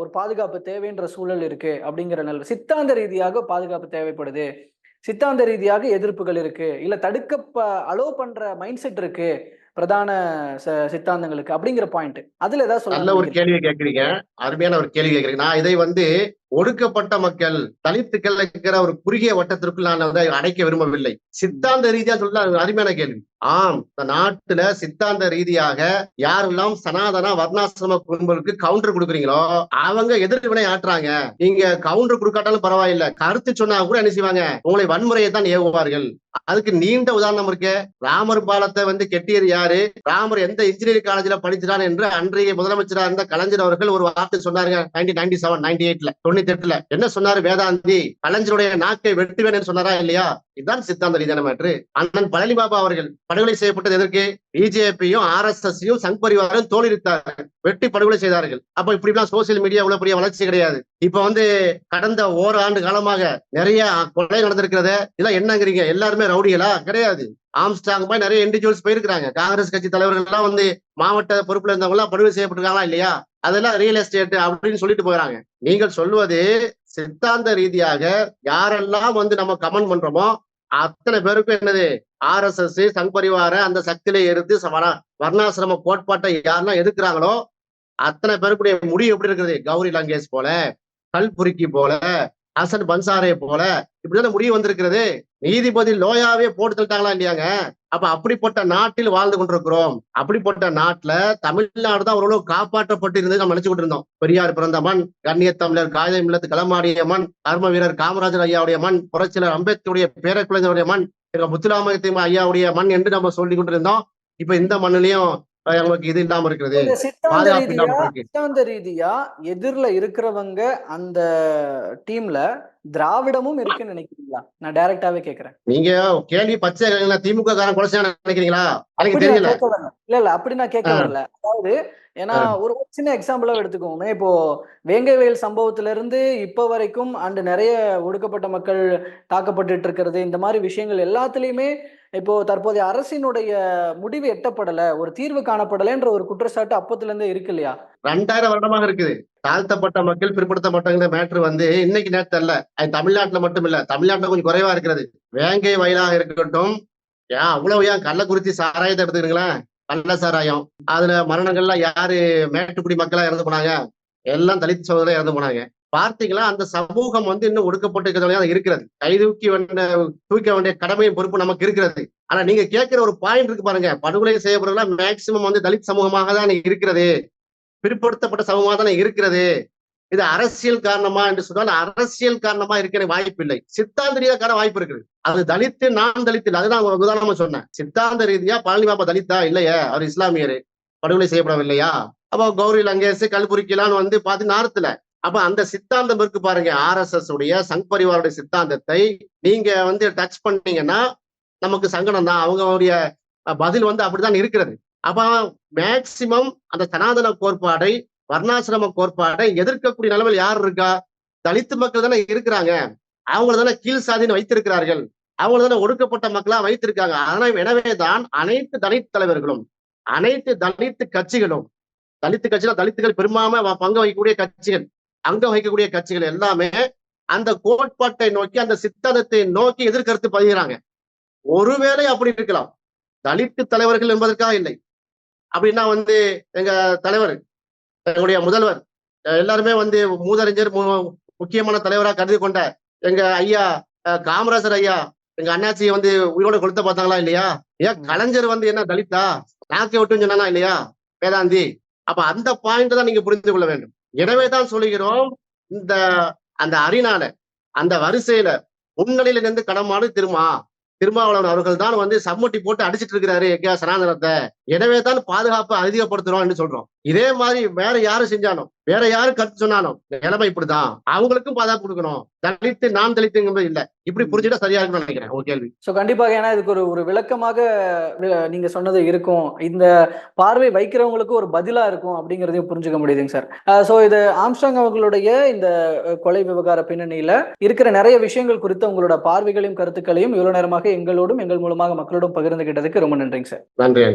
ஒரு பாதுகாப்பு தேவைன்ற சூழல் இருக்கு அப்படிங்கிற நல்ல சித்தாந்த ரீதியாக பாதுகாப்பு தேவைப்படுது. சித்தாந்த ரீதியாக எதிர்ப்புகள் இருக்கு. இல்ல தடுக்க அலோ பண்ற மைண்ட் செட் இருக்கு பிரதான சித்தாந்தங்களுக்கு அப்படிங்கிற பாயிண்ட் அதுல ஏதாவது நல்ல ஒரு சொல்ல கேள்வி கேட்கறீங்க. அருமையான ஒரு கேள்வி கேட்கறீங்க. நான் இதை வந்து ஒடுக்கப்பட்ட மக்கள் தலித்து கிழக்கிற ஒரு குறுகிய வட்டத்திற்குள் நான் வந்து அடைக்க விரும்பவில்லை. சித்தாந்த ரீதியா சொல்ல அருமையான கேள்வி. ஆம் இந்த நாட்டுல சித்தாந்த ரீதியாக யாரெல்லாம் சனாதன வர்ணாசிரம குடும்பங்களுக்கு கவுண்டர் கொடுக்குறீங்களோ அவங்க எதிர்வினை ஆற்றுறாங்க நீங்க கவுண்டர் கொடுக்காட்டாலும் பரவாயில்ல. கருத்து சொன்னா கூட என்ன செய்வாங்க? உங்களை வன்முறையை தான் ஏவுவார்கள். அதுக்கு நீண்ட உதாரணம் இருக்கு. ராமர் பாலத்தை வந்து கெட்டியர் யாரு? ராமர் எந்த இன்ஜினியரிங் காலேஜ்ல படிச்சிட்டார் என்று அன்றைய முதலமைச்சராக இருந்த கலைஞர் அவர்கள் ஒரு வார்த்தை சொன்னாருங்க நைன்டீன் நைன்டி செவன் நைன்டி எயிட்ல தொண்ணூத்தி எட்டுல என்ன சொன்னாரு வேதாந்தி? கலைஞருடைய நாக்கை வெட்டுவேன் சொன்னாரா இல்லையா? இதுதான் சித்தாந்த ரீதியான மாற்று அண்ணன் பழனி பாபா அவர்கள் படுகொலை செய்யப்பட்டது எதற்கு? பிஜேபியும் ஆர் எஸ் எஸ் சங் பரிவாரம் தோலிருத்தார்கள் வெட்டி படுகொலை செய்தார்கள். அப்ப இப்படி எல்லாம் சோசியல் மீடியா உள்ள பெரிய வளர்ச்சி கிடையாது. இப்ப வந்து கடந்த ஓராண்டு காலமாக நிறைய கொலை நடந்திருக்கிறத இதெல்லாம் என்னங்கிறீங்க? எல்லாருமே ரவுடிகளா? கிடையாது. ஆம்ஸ்டாங் போய் நிறைய இண்டிவிஜுவல்ஸ் போயிருக்கிறாங்க. காங்கிரஸ் கட்சி தலைவர்கள் எல்லாம் வந்து மாவட்ட பொறுப்புல இருந்தவங்க எல்லாம் படுகொலை செய்யப்பட்டிருக்காங்களா இல்லையா? அதெல்லாம் ரியல் எஸ்டேட் அப்படின்னு சொல்லிட்டு போகிறாங்க நீங்கள் சொல்வது சித்தாந்த ரீதியாக யாரெல்லாம் வந்து நம்ம கமெண்ட் பண்றோமோ அத்தனை பேருக்கும் என்னது? ஆர் எஸ் எஸ் சங் பரிவார அந்த சக்தியில இருந்து வர்ணாசிரம கோட்பாட்டை யாரெல்லாம் எதிர்க்கிறாங்களோ அத்தனை பேருக்குடைய முடிவு எப்படி இருக்குது? கௌரி லங்கேஷ் போல கல்புரிக்கி போல ஹசன் பன்சாரே போல இப்படிதான் முடிவு வந்திருக்கிறது? நீதிபதி லோயாவே போட்டு தள்ளிட்டாங்களா இல்லையாங்க? அப்ப அப்படிப்பட்ட நாட்டில் வாழ்ந்து கொண்டிருக்கிறோம். அப்படிப்பட்ட நாட்டுல தமிழ்நாடு தான் ஓரளவு காப்பாற்றப்பட்டு இருந்தது நம்ம நினைச்சுக்கிட்டு இருந்தோம். பெரியார் பிறந்த மண் கண்ணிய தமிழர் காயம் இல்லத்து களமாடிய மண் கர்ம வீரர் காமராஜர் ஐயாவுடைய மண் புரட்சியர் அம்பேத்கருடைய பேரக்குழந்தையுடைய மண் எங்க முத்துராமலிங்க ஐயாவுடைய மண் என்று நம்ம சொல்லி கொண்டிருந்தோம். இப்ப இந்த மண்ணிலையும் அஹ் அவங்களுக்கு இது இல்லாம இருக்கிறது. சித்தாந்த ரீதியா எதிர்ல இருக்கிறவங்க அந்த டீம்ல திராவிடமும் இருக்குன்னு நினைக்கிறீங்களா? நான் டைரக்டாவே கேக்குறேன். நீங்க கேள்வி பச்சை? திமுக காரன் குறைச்சா நினைக்கிறீங்களா? எனக்கு தெரியல. இல்ல இல்ல அப்படி நான் கேட்க. வரல. அதாவது ஏன்னா. ஒரு சின்ன எக்ஸாம்பிளா எடுத்துக்கோங்க இப்போ வேங்கை வயல் சம்பவத்துல இருந்து இப்ப வரைக்கும் அண்டு நிறைய ஒடுக்கப்பட்ட மக்கள் தாக்கப்பட்டுட்டு இருக்கிறது இந்த மாதிரி விஷயங்கள் எல்லாத்துலயுமே இப்போ தற்போதைய அரசினுடைய முடிவு எட்டப்படல ஒரு தீர்வு காணப்படலைன்ற ஒரு குற்றச்சாட்டு அப்பத்துல இருந்தே இருக்கு இல்லையா? ரெண்டாயிரம் வருடமாக இருக்குது. தாழ்த்தப்பட்ட மக்கள் பிற்படுத்தப்பட்டங்கிற மேட்ரு வந்து இன்னைக்கு நேரத்தில் அல்ல அது தமிழ்நாட்டுல மட்டும் இல்ல தமிழ்நாட்டுல கொஞ்சம் குறைவா இருக்கிறது. வேங்கை வயலாக இருக்கட்டும். ஏன் அவ்வளவு ஏன் கள்ளக்குறிச்சி சாராயத்தை எடுத்துக்கிறீங்களேன் கள்ள சாராயம். அதுல மரணங்கள்லாம் யாரு மேட்டுக்குடி மக்களா இறந்து போனாங்க? எல்லாம் தலித் சோதனை இறந்து போனாங்க. பார்த்தீங்களா அந்த சமூகம் வந்து இன்னும் ஒடுக்கப்பட்டிருக்கிறதுல இருக்கிறது. கை தூக்கி வேண்டிய தூக்க வேண்டிய கடமையும் பொறுப்பு நமக்கு இருக்கிறது. ஆனா நீங்க கேட்கிற ஒரு பாயிண்ட் இருக்கு பாருங்க. படுகொலை செய்யப்படுறதுலாம் மேக்சிமம் வந்து தலித் சமூகமாக தான் இருக்கிறது. பிற்படுத்தப்பட்ட சமூகமாக தானே இருக்கிறது. இது அரசியல் காரணமா என்று சொன்னால் அரசியல் காரணமா இருக்கிற வாய்ப்பு இல்லை. சித்தாந்த ரீதியான வாய்ப்பு இருக்குது. அது தலித்து நான் தலித்து இல்லை. அதுதான் ஒரு உதாரணமா சொன்னேன். சித்தாந்த ரீதியா பழனி பாபா தலித்தா இல்லையா? அவர் இஸ்லாமியர். படுகொலை செய்யப்படவில்லையா? அப்போ கௌரி லங்கேஷ் கல்புரிக்கலான்னு வந்து பாத்து நார்த்துல அப்ப அந்த சித்தாந்தம் இருக்கு பாருங்க. ஆர் எஸ் எஸ் உடைய சங் பரிவாருடைய சித்தாந்தத்தை நீங்க வந்து டச் பண்ணீங்கன்னா நமக்கு சங்கடம் தான். அவங்களுடைய பதில் வந்து அப்படித்தான் இருக்கிறது. அப்ப மேக்சிமம் அந்த சனாதன கோட்பாடை வர்ணாசிரம கோட்பாடை எதிர்க்கக்கூடிய நிலவில் யார் இருக்கா? தலித்து மக்கள் தானே இருக்கிறாங்க. அவங்கள தானே கீழ் சாதின்னு வைத்திருக்கிறார்கள். அவங்கள தானே ஒடுக்கப்பட்ட மக்களா வைத்திருக்காங்க. ஆனால் எனவேதான் அனைத்து தலித் தலைவர்களும் அனைத்து தலித்து கட்சிகளும் தலித்து கட்சிகள் தலித்துகள் பெரும்பான்மை பங்கு வகிக்கக்கூடிய கட்சிகள் அங்க வகிக்கக்கூடிய கட்சிகள் எல்லாமே அந்த கோட்பாட்டை நோக்கி அந்த சித்தாந்தத்தை நோக்கி எதிர்கருத்து பதிகிறாங்க ஒருவேளை அப்படி இருக்கலாம். தலித்து தலைவர்கள் என்பதற்காக இல்லை. அப்படின்னா வந்து எங்க தலைவர் எங்களுடைய முதல்வர் எல்லாருமே வந்து மூதறிஞர் முக்கியமான தலைவரா கருதி கொண்ட எங்க ஐயா காமராஜர் ஐயா எங்க அண்ணாச்சியை வந்து உயிரோட கொளுத்த பார்த்தாங்களா இல்லையா? ஏன் கலைஞர் வந்து என்ன தலித்தா? நாக்கை விட்டுன்னு சொன்னானா இல்லையா? வேதாந்தி. அப்ப அந்த பாயிண்ட் தான் நீங்க புரிந்து கொள்ள வேண்டும். எனவே தான் சொல்லுகிறோம் இந்த அந்த அரிநாள அந்த வரிசையில முன்னணியில நின்று கடமாடு திருமா திருமாவளவன் அவர்கள் தான் வந்து சம்மட்டி போட்டு அடிச்சிட்டு இருக்கிறாரு எங்க சனாதனத்தை. எனவே தான் பாதுகாப்பை அதிகப்படுத்துறோம் என்று சொல்றோம். இதே மாதிரி வேற யாரு செஞ்சாலும் வேற யாரு கருத்து சொன்னாலும் நிலைமை இப்படிதான். அவங்களுக்கும் பாதுகாப்பு கொடுக்கணும். தலித்து நான் தலித்துங்கிறது இல்ல. இப்படி புரிஞ்சுட்டா சரியா இருக்கும்னு நினைக்கிறேன் உங்க கேள்வி. ஸோ கண்டிப்பாக ஏன்னா இதுக்கு ஒரு ஒரு விளக்கமாக நீங்க சொன்னது இருக்கும். இந்த பார்வை வைக்கிறவங்களுக்கு ஒரு பதிலா இருக்கும் அப்படிங்கிறதையும் புரிஞ்சுக்க முடியுதுங்க சார். ஸோ இது ஆம்ஸ்டாங் அவர்களுடைய இந்த கொலை விவகார பின்னணியில இருக்கிற நிறைய விஷயங்கள் குறித்து உங்களோட பார்வைகளையும் கருத்துக்களையும் இவ்வளவு நேரமாக எங்களோடும் எங்கள் மூலமாக மக்களோடும் பகிர்ந்துகிட்டதுக்கு ரொம்ப நன்றிங்க சார். நன்றி